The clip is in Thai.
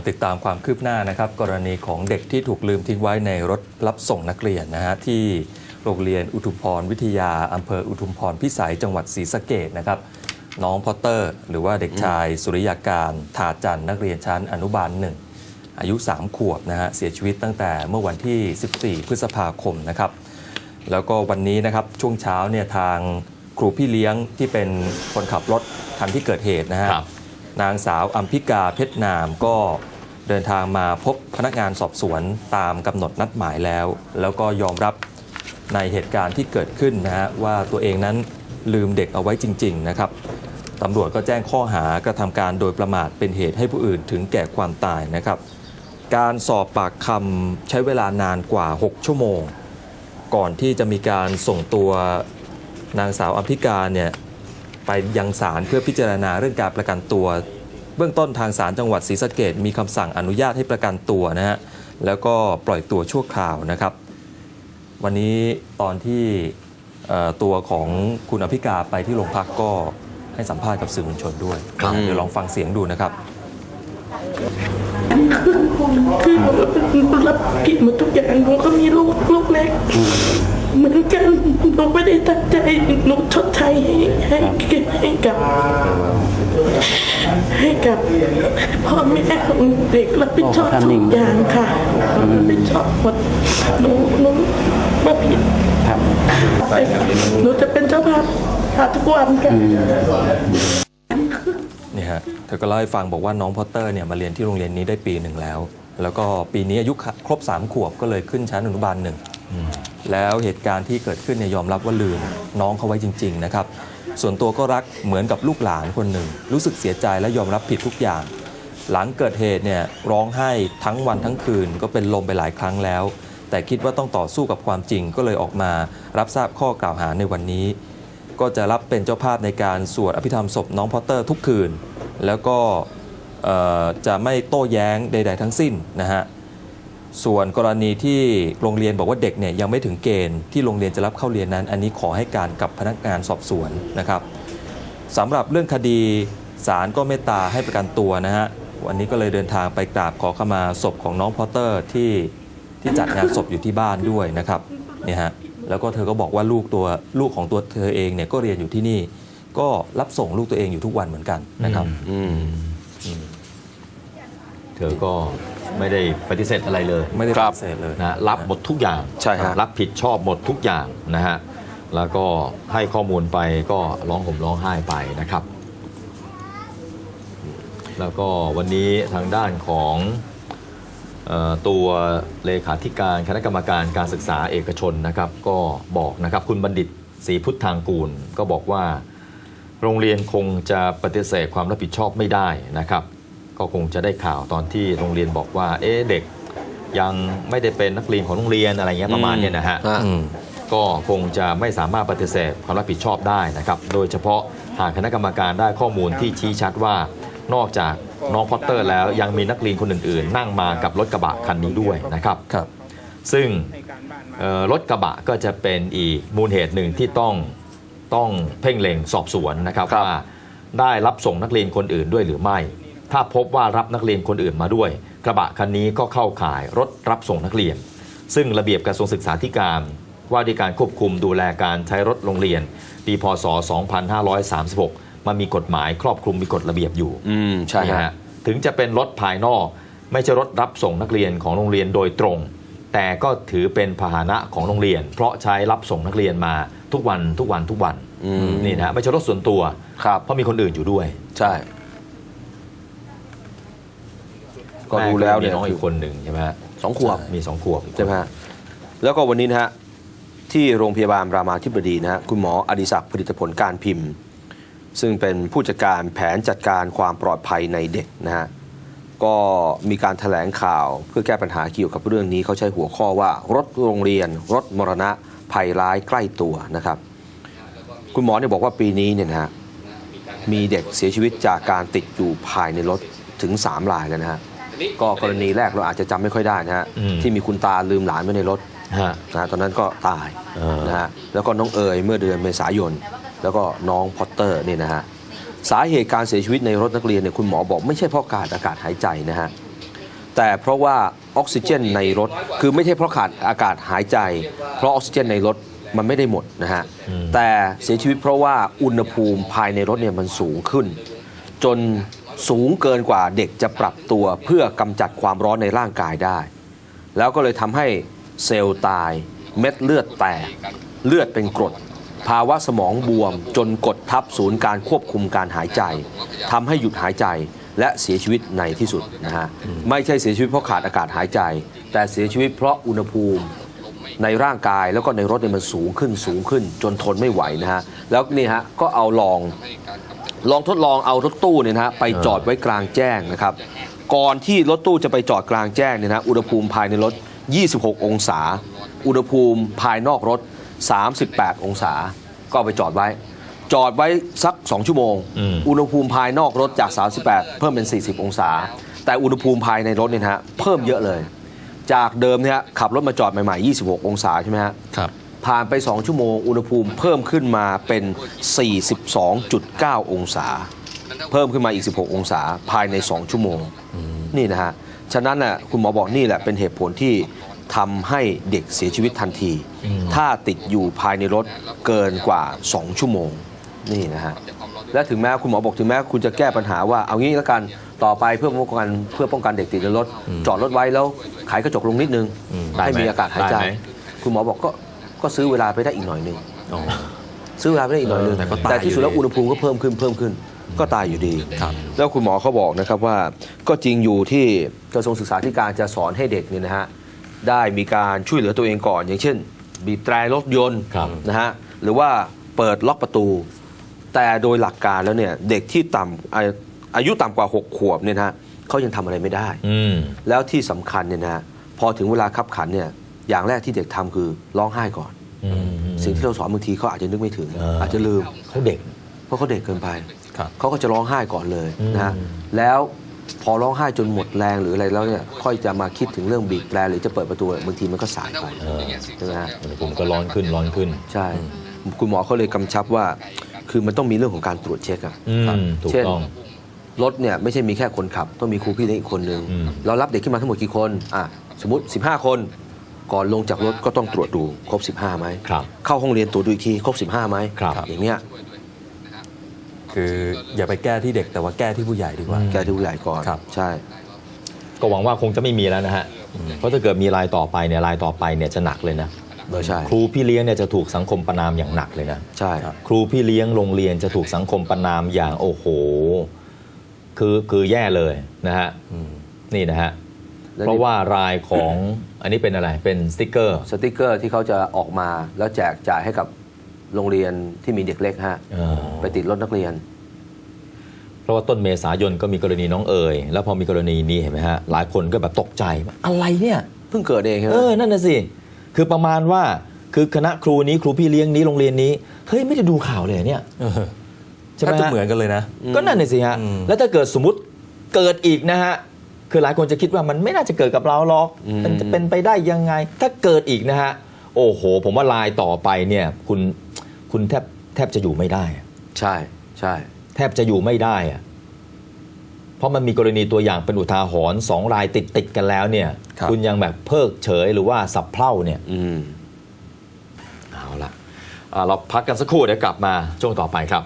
เอามาติดตามความคืบหน้านะครับ กรณีของเด็กที่ถูกลืมทิ้งไว้ในรถรับส่งนักเรียนนะฮะที่โรงเรียนอุทุมพรวิทยาอำเภออุทุมพรพิสัยจังหวัดศรีสะเกดนะครับ น้องพอตเตอร์ หรือว่าเด็กชายสุริยาการถาจันทร์นักเรียนชั้นอนุบาลหนึ่งอายุ 3 ขวบนะฮะเสียชีวิตตั้งแต่เมื่อวันที่ 14 พฤษภาคมนะครับ แล้วก็วันนี้นะครับช่วงเช้าเนี่ยทางครูพี่เลี้ยงที่เป็นคนขับรถคันที่เกิดเหตุนะฮะครับนางสาวอัมพิกาเพชรนามก็ เดินทางมาพบพนักงานสอบสวนตามกำหนดนัดหมายแล้ว แล้วก็ยอมรับในเหตุการณ์ที่เกิดขึ้นนะฮะว่าตัวเองนั้นลืมเด็กเอาไว้จริง ๆ นะครับตำรวจก็แจ้งข้อหากระทำการโดยประมาทเป็นเหตุให้ผู้อื่นถึงแก่ความตายนะครับ การสอบปากคำใช้เวลานานกว่า 6 ชั่วโมง ก่อนที่จะมีการส่งตัวนางสาวอัมพิการเนี่ยไปยังศาลเพื่อพิจารณาเรื่องการประกันตัว เบื้องต้นทางศาลจังหวัดศรีสะเกดมีคำสั่งอนุญาตให้ประกันตัวนะฮะแล้วก็ปล่อยตัวชั่วคราวนะครับ วันนี้ตอนที่เอ่อตัวของคุณอภิกาไปที่โรงพักก็ให้สัมภาษณ์กับสื่อมวลชนด้วยครับเดี๋ยวลองฟังเสียงดูนะครับคือผมคือผมรับผิดหมดทุกอย่างหนูก็มีลูกลูกเล็ก เหมือนกันหนูไม่ได้ตั้งใจหนูชดใช้ให้ให้ให้กับ ให้กับพ่อแม่ของเด็กรับผิดชอบทุกอย่างค่ะรับผิดชอบหมดหนูหนูมาผิดหนูจะเป็นเจ้าภาพหาทุกวันค่ะนี่ฮะเธอก็เล่าให้ฟังบอกว่าน้องพอตเตอร์เนี่ยมาเรียนที่โรงเรียนนี้ได้ปีหนึ่งแล้ว แล้วก็ปีนี้อายุครบ3ขวบก็เลยขึ้นชั้นอนุบาลหนึ่ง แล้วเหตุการณ์ที่เกิดขึ้นเนี่ยยอมรับว่าลืมน้องเขาไว้จริง ๆ นะครับ ส่วนตัวก็รักเหมือนกับลูกหลานคนหนึ่ง รู้สึกเสียใจและยอมรับผิดทุกอย่าง หลังเกิดเหตุเนี่ยร้องไห้ทั้งวันทั้งคืนก็เป็นลมไปหลายครั้งแล้ว แต่คิดว่าต้องต่อสู้กับความจริงก็เลยออกมารับทราบข้อกล่าวหาในวันนี้ ก็จะรับเป็นเจ้าภาพในการสวดอภิธรรมศพน้องพอตเตอร์ทุกคืน แล้วก็จะไม่โต้แย้งใด ๆ ทั้งสิ้นนะฮะ ส่วนกรณีที่โรงเรียนบอกว่าเด็กเนี่ยยังไม่ถึงเกณฑ์ที่โรงเรียนจะรับเข้าเรียนนั้น อันนี้ขอให้การกับพนักงานสอบสวนนะครับสำหรับเรื่องคดีศาลก็เมตตาให้ประกันตัวนะฮะวันนี้ก็เลยเดินทางไปกราบขอขมาศพของน้องพอตเตอร์ที่ที่จัดงานศพอยู่ที่บ้านด้วยนะครับเนี่ยฮะแล้วก็เธอก็บอกว่าลูกตัวลูกของตัวเธอเองเนี่ยก็เรียนอยู่ที่นี่ ก็รับส่งลูกตัวเองอยู่ทุกวันเหมือนกันนะครับอืมเธอก็ ไม่ได้ปฏิเสธอะไรเลยไม่ได้ครัปบฏิเสธเลยนะรับหมดทุกอย่างใช่ฮะรับผิดชอบหมดทุกอย่างนะฮะแล้วก็ให้ข้อมูลไปก็ร้องห่มร้องไห้ไปนะครับ แล้วก็วันนี้ทางด้านของเออตัวเลขาธิการคณะกรรมการการศึกษาเอกชนนะครับ ก็บอกนะครับคุณบัณฑิตศรีพุทธทางกูล ก็บอกว่า โรงเรียนคงจะปฏิเสธความรับผิดชอบไม่ได้นะครับ ก็คงจะได้ข่าวตอนที่โรงเรียนบอกว่า เอ๊ะเด็กยังไม่ได้เป็นนักเรียนของโรงเรียนอะไรเงี้ยประมาณเนี้ยนะฮะอ่าอืมก็คงจะไม่สามารถปฏิเสธความรับผิดชอบได้นะครับ โดยเฉพาะหากคณะกรรมการได้ข้อมูลที่ชี้ชัดว่านอกจากน้องพอตเตอร์แล้วยังมีนักเรียนคนอื่นๆ นั่งมากับรถกระบะคันนี้ด้วยนะครับ ครับ ซึ่งเอ่อรถกระบะก็จะเป็นอีกมูลเหตุหนึ่งที่ต้องต้องเพ่งเล็งสอบสวนนะครับครับว่าได้รับส่งนักเรียนคนอื่นด้วยหรือไม่ ถ้าพบว่ารับนักเรียนคนอื่นมาด้วย กระบะคันนี้ก็เข้าข่ายรถรับส่งนักเรียน ซึ่งระเบียบกระทรวงศึกษาธิการว่าด้วยการควบคุมดูแลการใช้รถโรงเรียน ปีพศ 2536 มันมีกฎหมายครอบคลุมมีกฎระเบียบอยู่ อืมใช่นะฮะฮะถึงจะเป็นรถภายนอก ไม่ใช่รถรับส่งนักเรียนของโรงเรียนโดยตรง แต่ก็ถือเป็นพาหนะของโรงเรียน เพราะใช้รับส่งนักเรียนมาทุกวันทุกวันทุกวันอืมนี่นะฮะไม่ใช่รถส่วนตัวครับเพราะมีคนอื่นอยู่ด้วย ใช่ ก็ดูแล้วเนี่ยมีน้องอีกคนหนึ่งใช่ไหมฮะสองขวบมีสองขวบใช่ไหมฮะแล้วก็วันนี้นะฮะที่โรงพยาบาลรามาธิบดีนะฮะคุณหมออดิศักดิ์ผลิตผลการพิมพ์ ซึ่งเป็นผู้จัดการแผนจัดการความปลอดภัยในเด็กนะฮะก็มีการแถลงข่าวเพื่อแก้ปัญหาเกี่ยวกับเรื่องนี้เขาใช้หัวข้อว่า รถโรงเรียน รถมรณะภัยร้ายใกล้ตัวนะครับ คุณหมอเนี่ยบอกว่าปีนี้เนี่ยนะฮะมีเด็กเสียชีวิตจากการติดอยู่ภายในรถถึง 3 รายแล้วนะฮะ ก็กรณีแรกเราอาจจะจำไม่ค่อยได้นะฮะที่มีคุณตาลืมหลานไว้ในรถฮะนะฮะตอนนั้นก็ตายเออนะฮะแล้วก็น้องเอ๋ยเมื่อเดือนเมษายน แล้วก็น้องพอตเตอร์เนี่ยนะฮะสาเหตุการเสียชีวิตในรถนักเรียนเนี่ยคุณหมอบอกไม่ใช่เพราะขาดอากาศหายใจนะฮะแต่เพราะว่าออกซิเจนในรถคือไม่ใช่เพราะขาดอากาศหายใจ เพราะออกซิเจนในรถมันไม่ได้หมดนะฮะแต่เสียชีวิตเพราะว่าอุณหภูมิภายในรถเนี่ยมันสูงขึ้น จน สูงเกินกว่าเด็กจะปรับตัวเพื่อกำจัดความร้อนในร่างกายได้ แล้วก็เลยทำให้เซลล์ตาย เม็ดเลือดแตก เลือดเป็นกรด ภาวะสมองบวมจนกดทับศูนย์การควบคุมการหายใจทำให้หยุดหายใจและเสียชีวิตในที่สุดนะฮะไม่ใช่เสียชีวิตเพราะขาดอากาศหายใจ แต่เสียชีวิตเพราะอุณหภูมิในร่างกายแล้วก็ในรถเนี่ยมันสูงขึ้นสูงขึ้น จนทนไม่ไหวนะฮะแล้วนี่ฮะก็เอาลอง ลองทดลองเอารถตู้เนี่ยนะฮะไปจอดไว้กลางแจ้งนะครับ ก่อนที่รถตู้จะไปจอดกลางแจ้งเนี่ยนะอุณหภูมิภายในรถ 26 องศา อุณหภูมิภายนอกรถ 38 องศา ก็เอาไปจอดไว้ จอดไว้สัก 2 ชั่วโมง อืม อุณหภูมิภายนอกรถจาก 38 เพิ่มเป็น 40 องศา แต่อุณหภูมิภายในรถเนี่ยนะฮะเพิ่มเยอะเลย จากเดิมเนี่ยฮะขับรถมาจอดใหม่ๆ 26 องศาใช่ไหมฮะ ครับ ผ่านไป 2 ชั่วโมง อุณหภูมิเพิ่มขึ้นมาเป็น 42.9 องศา เพิ่มขึ้นมาอีก 16 องศาภายใน 2 ชั่วโมง นี่นะฮะ ฉะนั้นน่ะคุณหมอบอกนี่แหละเป็นเหตุผลที่ทำให้เด็กเสียชีวิตทันที ถ้าติดอยู่ภายในรถเกินกว่า 2 ชั่วโมง นี่นะฮะ และถึงแม้คุณหมอบอกถึงแม้คุณจะแก้ปัญหาว่าเอางี้แล้วกันต่อไปเพื่อป้องกันเพื่อป้องกันเด็กติดในรถ จอดรถไว้แล้วขายกระจกลงนิดนึงอืมให้มีอากาศหายใจได้ไหมคุณหมอบอกก็ ก็ซื้อเวลาไปได้อีกหน่อยหนึงอ๋อซื้อเวลาไปได้อีกหน่อยหนึงเออแต่ก็ตายแต่ที่สุดแล้วอยู่ดี อุณหภูมิก็เพิ่มขึ้นเพิ่มขึ้น ก็ตายอยู่ดี ครับ แล้วคุณหมอเขาบอกนะครับว่าก็จริงอยู่ที่กระทรวงศึกษาธิการจะสอนให้เด็กเนี่ยนะฮะได้มีการช่วยเหลือตัวเองก่อน อย่างเช่น บีบแตรรถยนต์ครับ นะฮะหรือว่าเปิดล็อกประตู แต่โดยหลักการแล้วเนี่ยเด็กที่ต่ำอาอายุต่ำกว่า 6 ขวบเนี่ยนะฮะเขายังทำอะไรไม่ได้ อืม แล้วที่สำคัญเนี่ยนะฮะพอถึงเวลาขับขันเนี่ย อย่างแรกที่เด็กทำคือร้องไห้ก่อนอืมสิ่งที่เราสอนบางทีเขาอาจจะนึกไม่ถึงเออออาจจะลืมเขาเด็ก เพราะเขาเด็กเกินไปครับเขาก็จะร้องไห้ก่อนเลยนะฮะอืมแล้วพอร้องไห้จนหมดแรงหรืออะไรแล้วเนี่ยค่อยจะมาคิดถึงเรื่องบีบแตรหรือจะเปิดประตูบางทีมันก็สายไปเออใช่ไหมฮะอุณหภูมิก็ร้อนขึ้นร้อนขึ้นใช่คุณหมอเขาเลยกำชับว่า คือมันต้องมีเรื่องของการตรวจเช็คอะอืมถูกเช่นต้องรถเนี่ยไม่ใช่มีแค่คนขับ ต้องมีครูพี่เลี้ยงอีกคนนึงอืมเรารับเด็กขึ้นมาทั้งหมดกี่คนอะสมมติ 15 คน ก่อนลงจากรถก็ต้องตรวจดูครบ 15ไหมครับ เข้าห้องเรียนตรวจดูอีกทีครบ 15ไหมครับ อย่างเนี้ยคืออย่าไปแก้ที่เด็กแต่ว่าแก้ที่ผู้ใหญ่ดีกว่า แกที่ผู้ใหญ่ก่อนครับ ใช่ ก็หวังว่าคงจะไม่มีแล้วนะฮะ เพราะถ้าเกิดมีรายต่อไปเนี่ยรายต่อไปเนี่ยจะหนักเลยนะเออใช่ครูพี่เลี้ยงเนี่ยจะถูกสังคมประนามอย่างหนักเลยนะใช่ครับครูพี่เลี้ยงโรงเรียนจะถูกสังคมประนามอย่างโอ้โห คือคือแย่เลยนะฮะอืมนี่นะฮะแล้วนี่เพราะว่ารายของ อันนี้เป็นอะไรเป็นสติกเกอร์ สติกเกอร์ที่เขาจะออกมาแล้วแจกจ่ายให้กับโรงเรียนที่มีเด็กเล็กฮะเออ ไปติดรถนักเรียน เพราะว่าต้นเมษายนก็มีกรณีน้องเอ๋ยแล้วพอมีกรณีนี้เห็นไหมฮะหลายคนก็แบบตกใจว่าอะไรเนี่ย เพิ่งเกิดเองใช่ไหมเออ นั่นน่ะสิ คือประมาณว่า คือคณะครูนี้ครูพี่เลี้ยงนี้โรงเรียนนี้ เฮ้ย ไม่ได้ดูข่าวเลยเนี่ย เออใช่ไหมแทบจะฮะเหมือนกันเลยนะ ก็นั่นน่ะสิฮะอืมแล้วถ้าเกิดสมมติเกิดอีกนะฮะ คือหลายคนจะคิดว่ามันไม่น่าจะเกิดกับเราหรอกมันจะเป็นไปได้ยังไง ถ้าเกิดอีกนะฮะ โอ้โห ผมว่าลายต่อไปเนี่ย คุณคุณแทบแทบจะอยู่ไม่ได้อะใช่ใช่ แทบจะอยู่ไม่ได้อะเพราะมันมีกรณีตัวอย่างเป็นอุทาหรณ์สองรายติดติดๆกันแล้วเนี่ยครับณยังแบบเพิกเฉยหรือว่าสับเพร่าเนี่ย อืมเอาละอ่าเราพักกันสักครู่เดี๋ยวกลับมาช่วงต่อไปครับ